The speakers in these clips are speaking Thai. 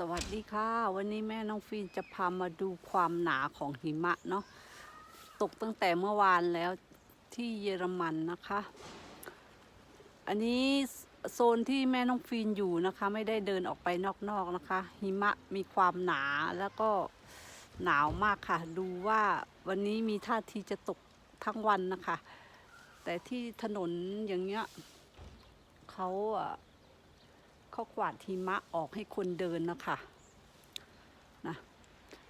สวัสดีค่ะ วันนี้แม่น้องฟีนจะพามาดูความหนาของหิมะเนาะตกตั้งแต่เมื่อวานแล้วที่เยอรมันนะคะ อันนี้โซนที่แม่น้องฟีนอยู่นะคะ ไม่ได้เดินออกไปนอกๆนะคะ หิมะมีความหนาแล้วก็หนาวมากค่ะ ดูว่าวันนี้มีท่าทีจะตกทั้งวันนะคะ แต่ที่ถนนอย่างเงี้ยเขาอะ เขากวาดหิมะออกให้คนเดินนะคะนะ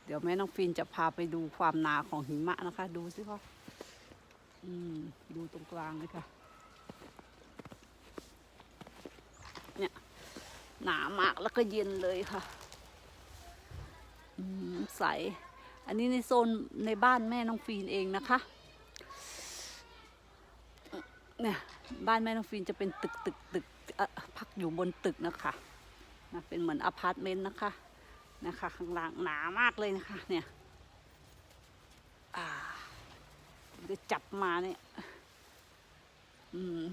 เดี๋ยวแม่น้องฟินจะพาไปดูความหนาของหิมะนะคะ ดูสิคะอืมดูตรงกลางเลยค่ะ เนี่ย หนามากแล้วก็เย็นเลยค่ะ อืมใส อันนี้ในโซนในบ้านแม่น้องฟีนเองนะคะ เนี่ย บ้านแม่น้องฟีนจะเป็นตึกตึกตึก พักอยู่บนตึกนะคะนะเป็นเหมือนอพาร์ตเมนต์นะคะนะคะข้างล่างหนามากเลยนะคะเนี่ยอ่าเดี๋ยวจับมาเนี่ยอืม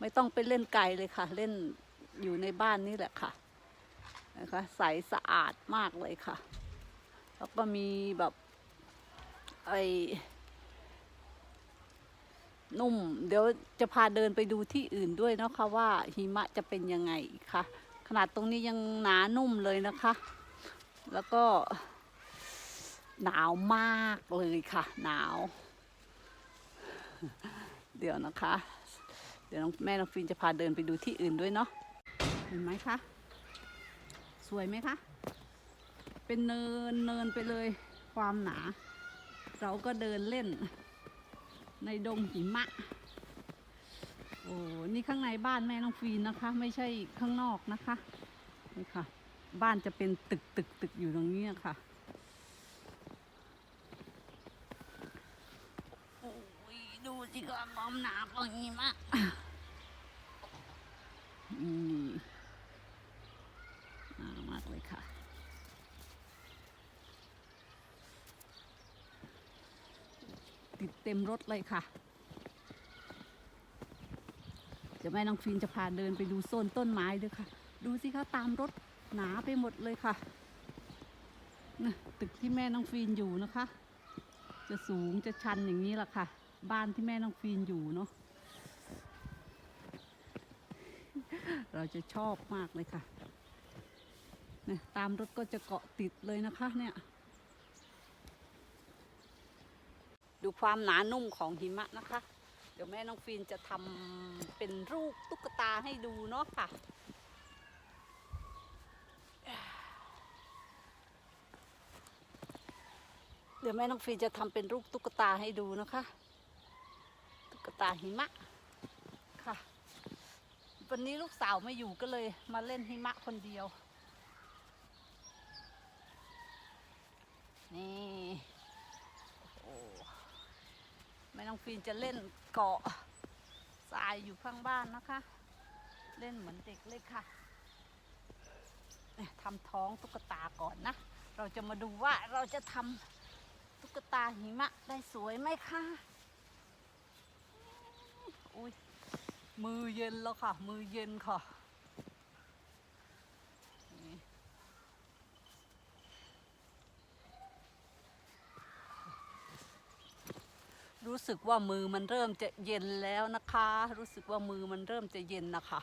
ไม่ต้องไปเล่นไกลเลยค่ะ เล่นอยู่ในบ้านนี่แหละค่ะนะคะใสสะอาดมากเลยค่ะ แล้วก็มีแบบไอ นุ่ม เดี๋ยวจะพาเดินไปดูที่อื่นด้วยเนาะคะว่าหิมะจะเป็นยังไงค่ะ ขนาดตรงนี้ยังหนานุ่มเลยนะคะ แล้วก็ หนาวมากเลยค่ะ หนาว เดี๋ยวนะคะ เดี๋ยวแม่น้องฟินจะพาเดินไปดูที่อื่นด้วยเนาะเห็นไหมคะสวยไหมคะเป็นเนินเนินไปเลยความหนา เราก็เดินเล่น ในดงหิมะ โอ้นี่ข้างในบ้านแม่น้องฟีนนะคะ ไม่ใช่ข้างนอกนะคะนี่ค่ะ บ้านจะเป็นตึกตึกตึกอยู่ตรงนี้ค่ะโอ้ยดูสิคะความหนาของหิมะอืมหนามากเลยค่ะ ติด เต็มรถเลยค่ะ เดี๋ยวแม่น้องฟินจะพาเดินไปดูโซนต้นไม้ด้วยค่ะ ดูสิคะตามรถหนาไปหมดเลยค่ะนะตึกที่แม่น้องฟินอยู่นะคะ จะสูงจะชันอย่างนี้แหละค่ะ บ้านที่แม่น้องฟินอยู่เนาะเราจะชอบมากเลยค่ะนี่ยตามรถก็จะเกาะติดเลยนะคะเนี่ย ดูความหนานุ่มของหิมะนะคะ เดี๋ยวแม่น้องฟีนจะทำเป็นรูปตุ๊กตาให้ดูเนาะค่ะเดี๋ยวแม่น้องฟีนจะทำเป็นรูปตุ๊กตาให้ดูนะคะ ตุ๊กตาหิมะค่ะ วันนี้ลูกสาวไม่อยู่ก็เลยมาเล่นหิมะคนเดียว นี่ แม่น้องฟีนจะเล่นเกาะทรายอยู่ข้างบ้านนะคะ เล่นเหมือนเด็กเลยค่ะทำท้องตุ๊กตาก่อนนะ เราจะมาดูว่าเราจะทำตุ๊กตาหิมะได้สวยไหมคะอุ้ยมือเย็นแล้วค่ะ มือเย็นค่ะ รู้สึกว่ามือมันเริ่มจะเย็นแล้วนะคะ รู้สึกว่ามือมันเริ่มจะเย็นนะคะ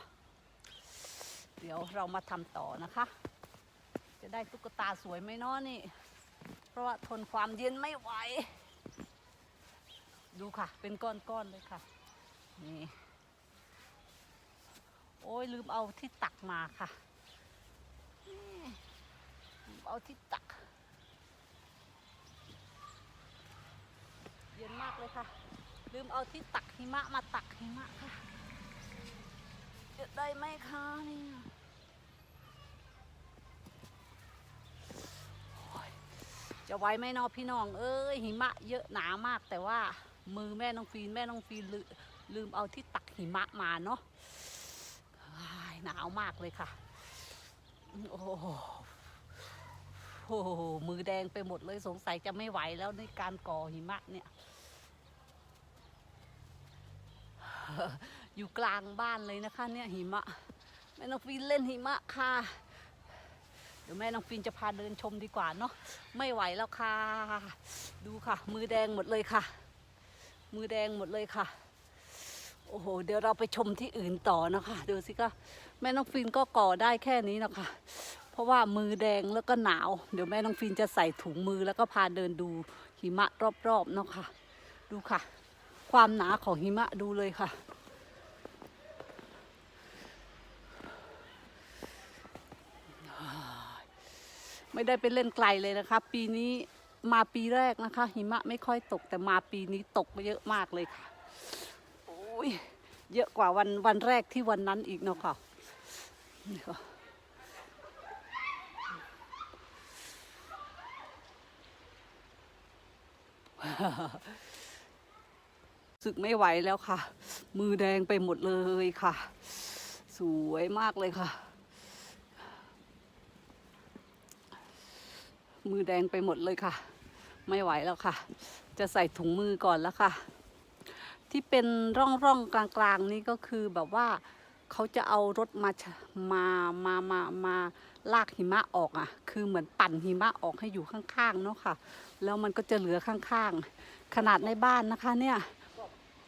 เดี๋ยวเรามาทำต่อนะคะ จะได้ตุ๊กตาสวยไหมเนาะนี่ เพราะว่าทนความเย็นไม่ไหว ดูค่ะ เป็นก้อนๆเลยค่ะ นี่ โอ้ยลืมเอาที่ตักมาค่ะ เอาที่ตัก ย็นมากเลยค่ะ ลืมเอาที่ตักหิมะมาตักหิมะค่ะจะได้ไหมคะเนี่ยจะไหวไหมเนอพี่น้องเอ้ยหิมะเยอะหนามาก แต่ว่ามือแม่น้องฟีนแม่น้องฟีนลืลืมเอาที่ตักหิมะมาเนาะายหนาวมากเลยค่ะโอ้โหโอ้โหมือแดงไปหมดเลยสงสัยจะไม่ไหวแล้วในการก่อหิมะเนี่ย อยู่กลางบ้านเลยนะคะเนี่ยหิมะแม่น้องฟีนเล่นหิมะค่ะ เดี๋ยวแม่น้องฟินจะพาเดินชมดีกว่าเนาะไม่ไหวแล้วค่ะ ดูค่ะ มือแดงหมดเลยค่ะ มือแดงหมดเลยค่ะ โอ้โห เดี๋ยวเราไปชมที่อื่นต่อนะคะดูสิคะแม่น้องฟินก็ก่อได้แค่นี้นะคะเพราะว่ามือแดงแล้วก็หนาว เดี๋ยวแม่น้องฟินจะใส่ถุงมือแล้วก็พาเดินดูหิมะรอบๆเนาะค่ะ ดูค่ะ ความหนาของหิมะดูเลยค่ะ ไม่ได้ไปเล่นไกลเลยนะคะ ปีนี้มาปีแรกนะคะ หิมะไม่ค่อยตกแต่มาปีนี้ตกเยอะมากเลยค่ะ โอ้ยเยอะกว่าวันวันแรกที่วันนั้นอีกเนาะค่ะนี่ค่ะ สึกไม่ไหวแล้วค่ะ มือแดงไปหมดเลยค่ะ สวยมากเลยค่ะ มือแดงไปหมดเลยค่ะ ไม่ไหวแล้วค่ะ จะใส่ถุงมือก่อนแล้วค่ะ ที่เป็นร่องร่องกลางๆ นี้ก็คือแบบว่าเขาจะเอารถมามามามามาลากหิมะออกอะ คือเหมือนปั่นหิมะออกให้อยู่ข้างๆเนาะค่ะ แล้วมันก็จะเหลือข้างๆ ขนาดในบ้านนะคะเนี่ย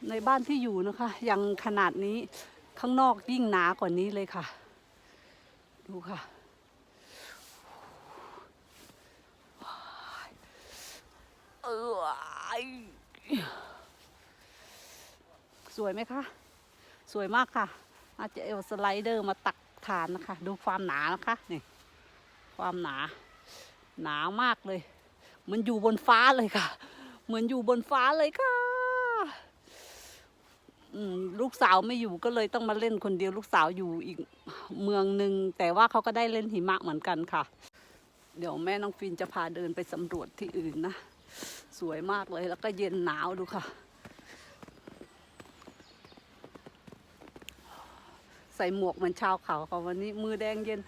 ในบ้านที่อยู่นะคะ ยังขนาดนี้ข้างนอกยิ่งหนากว่านี้เลยค่ะ ดูค่ะเออสวยไหมคะ สวยมากค่ะ อาจจะเอาสไลเดอร์มาตักทานนะคะ ดูความหนานะคะนี่ความหนา หนามากเลยมือนอยู่บนฟ้าเลยค่ะ เหมือนอยู่บนฟ้าเลยค่ะ ลูกสาวไม่อยู่ก็เลยต้องมาเล่นคนเดียวลูกสาวอยู่อีกเมืองหนึ่งแต่ว่าเขาก็ได้เล่นหิมะเหมือนกันค่ะ เดี๋ยวแม่น้องฟินจะพาเดินไปสำรวจที่อื่นนะ สวยมากเลยแล้วก็เย็นหนาวดูค่ะ ใส่หมวกเหมือนชาวเขาค่ะวันนี้มือแดงเย็น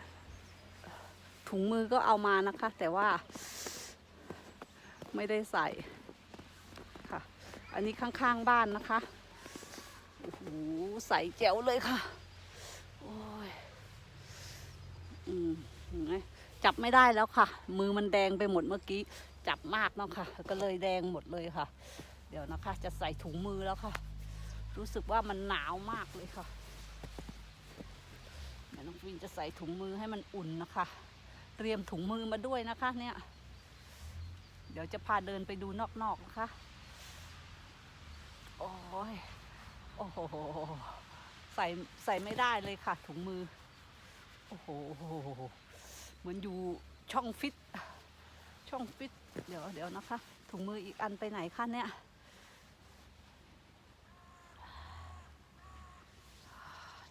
ถุงมือก็เอามานะคะ แต่ว่าไม่ได้ใส่ค่ะ อันนี้ข้างๆบ้านนะคะ โอ้โหใส่แจ๋วเลยค่ะ โอ้ย อืมจับไม่ได้แล้วค่ะ มือมันแดงไปหมดเมื่อกี้ จับมากเนาะค่ะ ก็เลยแดงหมดเลยค่ะ เดี๋ยวนะคะ จะใส่ถุงมือแล้วค่ะ รู้สึกว่ามันหนาวมากเลยค่ะเดี๋ยวน้องฟินจะใส่ถุงมือให้มันอุ่นนะคะ เตรียมถุงมือมาด้วยนะคะ เนี่ย เดี๋ยวจะพาเดินไปดูนอกๆนะคะ โอ้ย โอ้โหใส่ใส่ไม่ได้เลยค่ะ ถุงมือ โอ้โห เหมือนอยู่ช่องฟิต ช่องฟิต เดี๋ยวเดี๋ยวนะคะ ถุงมืออีกอันไปไหนคะเนี่ย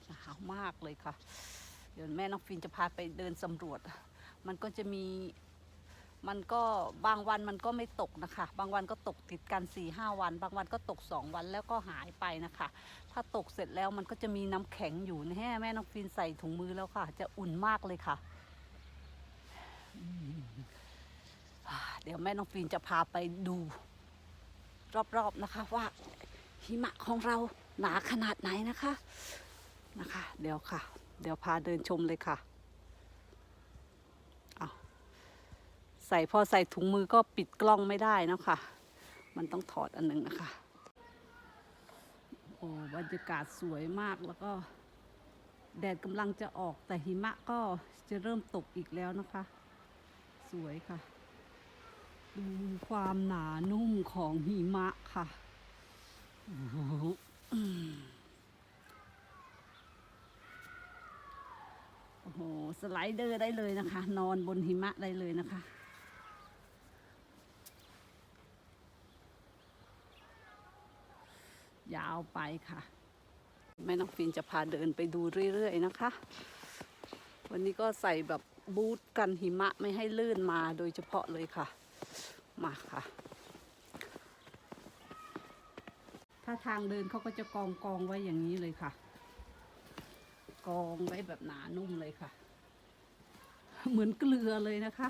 หนาวมากเลยค่ะ เดี๋ยวแม่น้องฟินจะพาไปเดินสำรวจ มันก็จะมี มันก็บางวันมันก็ไม่ตกนะคะ บางวันก็ตกติดกัน4ี่ห้าวัน บางวันก็ตกสองวันแล้วก็หายไปนะคะ ถ้าตกเสร็จแล้วมันก็จะมีน้ำแข็งอยู่นะฮะแม่น้องฟินใส่ถุงมือแล้วค่ะ จะอุ่นมากเลยค่ะ เดี๋ยวแม่น้องฟินจะพาไปดู รอบๆนะคะ ว่าหิมะของเราหนาขนาดไหนนะคะนะคะ เดี๋ยวค่ะ เดี๋ยวพาเดินชมเลยค่ะเอา ใส่พอใส่ถุงมือก็ปิดกล้องไม่ได้นะคะมันต้องถอดอันหนึ่งนะคะ โอ้บรรยากาศสวยมากแล้วก็ แดดกำลังจะออกแต่หิมะก็จะเริ่มตกอีกแล้วนะคะ สวยค่ะ ดูความหนานุ่มของหิมะค่ะโอ้โห สไลเดอร์ได้เลยนะคะ นอนบนหิมะได้เลยนะคะ ยาวไปค่ะ แม่น้องฟินจะพาเดินไปดูเรื่อยๆนะคะ วันนี้ก็ใส่แบบบูทกันหิมะไม่ให้ลื่นมาโดยเฉพาะเลยค่ะ มาค่ะ ถ้าทางเดินเขาก็จะกองกองไว้อย่างนี้เลยค่ะ กองไว้แบบหนานุ่มเลยค่ะ เหมือนเกลือเลยนะคะ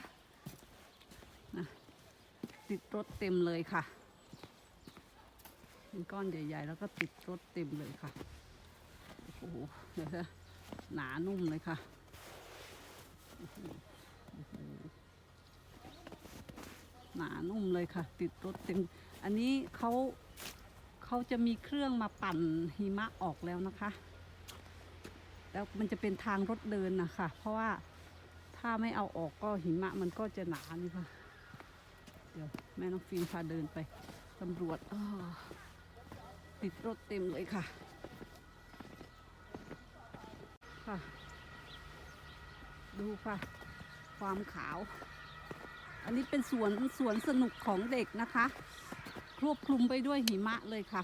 นะติดรถเต็มเลยค่ะ เป็นก้อนใหญ่ ๆ แล้วก็ติดรถเต็มเลยค่ะ โอ้โหเดี๋ยวนะหนานุ่มเลยค่ะหนานุ่มเลยค่ะ ติดรถเต็ม อันนี้เขาเขาจะมีเครื่องมาปั่นหิมะออกแล้วนะคะ แล้วมันจะเป็นทางรถเดินนะคะเพราะว่าถ้าไม่เอาออกก็หิมะมันก็จะหนานี่ค่ะ เดี๋ยวแม่น้องฟินพาเดินไปตำรวจอ้อ ติดรถเต็มเลยค่ะ ค่ะ ดูค่ะ ความขาว อันนี้เป็นสวนสวนสนุกของเด็กนะคะครอบคลุมไปด้วยหิมะเลยค่ะ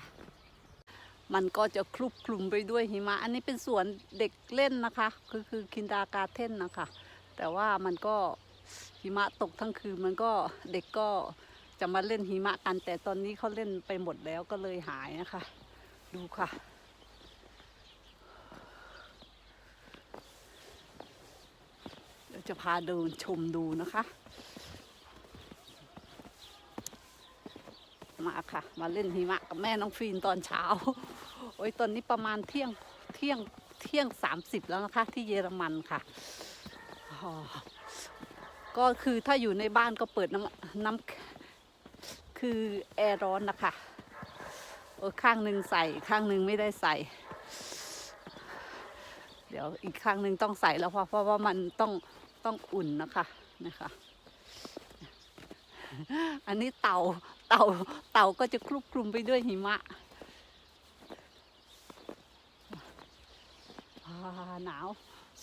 มันก็จะคลุกคลุมไปด้วยหิมะ อันนี้เป็นสวนเด็กเล่นนะคะ คือคือคินดาการเท่นนะคะ แต่ว่ามันก็หิมะตกทั้งคืนมันก็เด็กก็ จะมาเล่นหิมะกัน แต่ตอนนี้เขาเล่นไปหมดแล้วก็เลยหายนะคะ ดูค่ะ เดี๋ยวจะพาเดินชมดูนะคะ มาค่ะ มาเล่นหิมะกับแม่น้องฟีนตอนเช้า โอ้ยตอนนี้ประมาณเที่ยงเที่ยงเที่ยงสามสิบแล้วนะคะ ที่เยอรมันค่ะก็คือถ้าอยู่ในบ้านก็เปิดน้ำน้ำ คือแอร์ร้อนนะคะเออข้างหนึ่งใส่ข้างหนึ่งไม่ได้ใส่ เดี๋ยวอีกข้างหนึ่งต้องใส่แล้วเพราะเพราะว่ามันต้องต้องอุ่นนะคะนะคะ อันนี้เต่าเต่าเต่าก็จะคลุกคลุมไปด้วยหิมะหนาว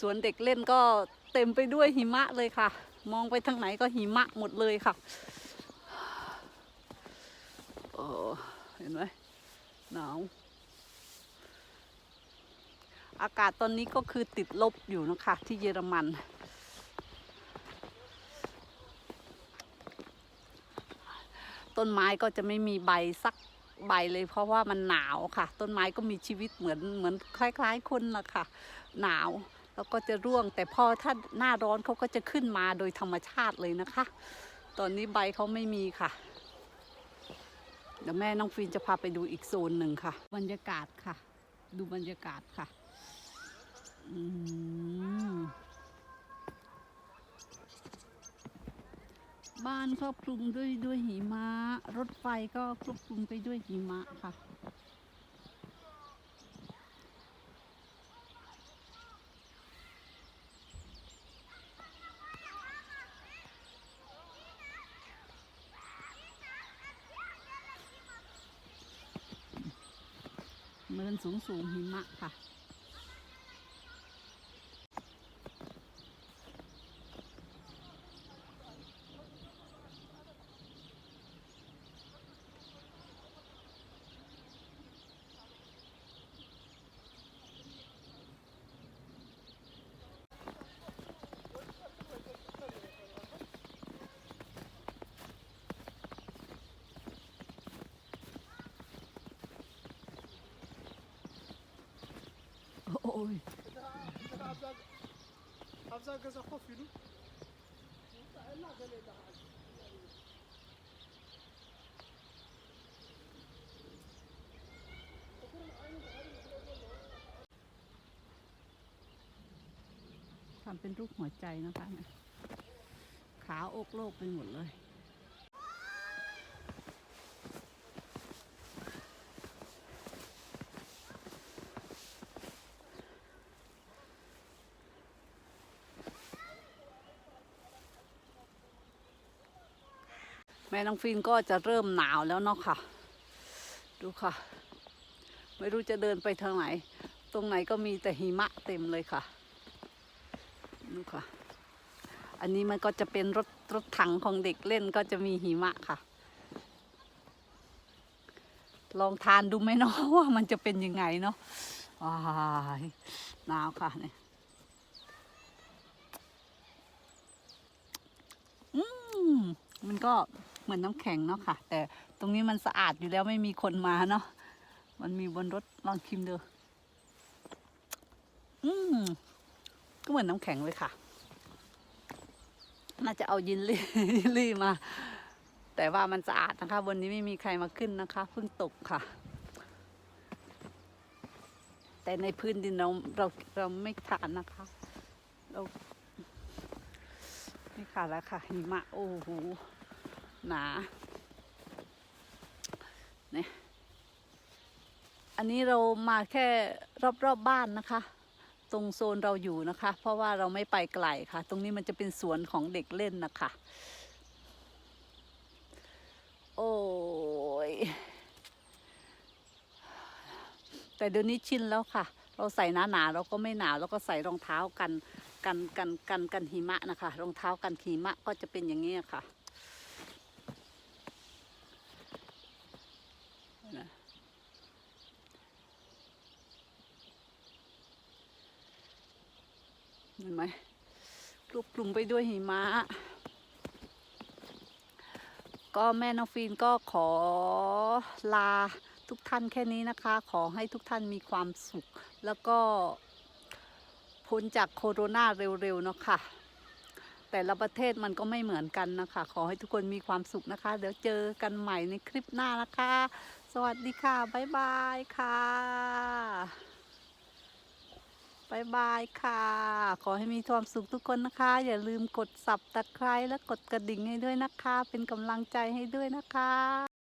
สวนเด็กเล่นก็เต็มไปด้วยหิมะเลยค่ะ มองไปทางไหนก็หิมะหมดเลยค่ะ โอ้เห็นไหมหนาว อากาศตอนนี้ก็คือติดลบอยู่นะคะ ที่เยอรมัน ต้นไม้ก็จะไม่มีใบสักใบเลยเพราะว่ามันหนาวค่ะ ต้นไม้ก็มีชีวิตเหมือนเหมือนคล้าย ๆ คนละค่ะ หนาวแล้วก็จะร่วง แต่พอถ้าหน้าร้อนเขาก็จะขึ้นมาโดยธรรมชาติเลยนะคะ ตอนนี้ใบเขาไม่มีค่ะ เดี๋ยวแม่น้องฟินจะพาไปดูอีกโซนหนึ่งค่ะ บรรยากาศค่ะ ดูบรรยากาศค่ะอืมบ้านครอบคลุมด้วยด้วยหิมะ รถไฟก็ครอบคลุมไปด้วยหิมะค่ะ เนินสูงสูงๆหิมะค่ะ โอ้ย Hamza gaza khofilu. لا قال لي لا ทำเป็นรูปหัวใจนะคะเนี่ยขาอกโลกไปหมดเลย ม่น้องฟินก็จะเริ่มหนาวแล้วเนาะค่ะ ดูค่ะ ไม่รู้จะเดินไปทางไหน ตรงไหนก็มีแต่หิมะเต็มเลยค่ะดูค่ะ อันนี้มันก็จะเป็นรถรถถังของเด็กเล่นก็จะมีหิมะค่ะ ลองทานดูไหมเนาะว่ามันจะเป็นยังไงเนาะว้ายหนาวค่ะเนี่ยอืมมันก็ เหมือนน้ำแข็งเนาะค่ะ แต่ตรงนี้มันสะอาดอยู่แล้วไม่มีคนมาเนาะมันมีบนรถลองชิมดูอืมก็เหมือนน้ำแข็งเลยค่ะ น่าจะเอายินลี่ยินลี่มา แต่ว่ามันสะอาดนะคะวันนี้ไม่มีใครมาขึ้นนะคะเพิ่งตกค่ะ แต่ในพื้นดินเราเราเราไม่ทานนะคะ เราไม่ขาดแล้วค่ะหิมะโอ้โห หนาเนี่ยอันนี้เรามาแค่รอบๆบบ้านนะคะ ตรงโซนเราอยู่นะคะ เพราะว่าเราไม่ไปไกลค่ะ ตรงนี้มันจะเป็นสวนของเด็กเล่นนะคะ โอ้ยแต่เดี๋ยวนี้ชินแล้วค่ะ เราใส่หนาหนาเราก็ไม่หนาวแล้วก็ใส่รองเท้ากันกันกันกันกันหิมะนะคะ รองเท้ากันหิมะก็จะเป็นอย่างนี้ค่ะ ห็นไหมกลุกลุ่มไปด้วยหิมะ ก็แม่น้องฟีนก็ขอลาทุกท่านแค่นี้นะคะ ขอให้ทุกท่านมีความสุข แล้วก็พ้นจากโคโรนาเร็วๆเนาะค่ะแต่ละประเทศมันก็ไม่เหมือนกันนะคะ ขอให้ทุกคนมีความสุขนะคะ เดี๋ยวเจอกันใหม่ในคลิปหน้านะคะ สวัสดีค่ะ บ๊ายบายค่ะ บายบายค่ะ ขอให้มีความสุขทุกคนนะคะ อย่าลืมกดสับตะไคร้และกดกระดิ่งให้ด้วยนะคะ เป็นกำลังใจให้ด้วยนะคะ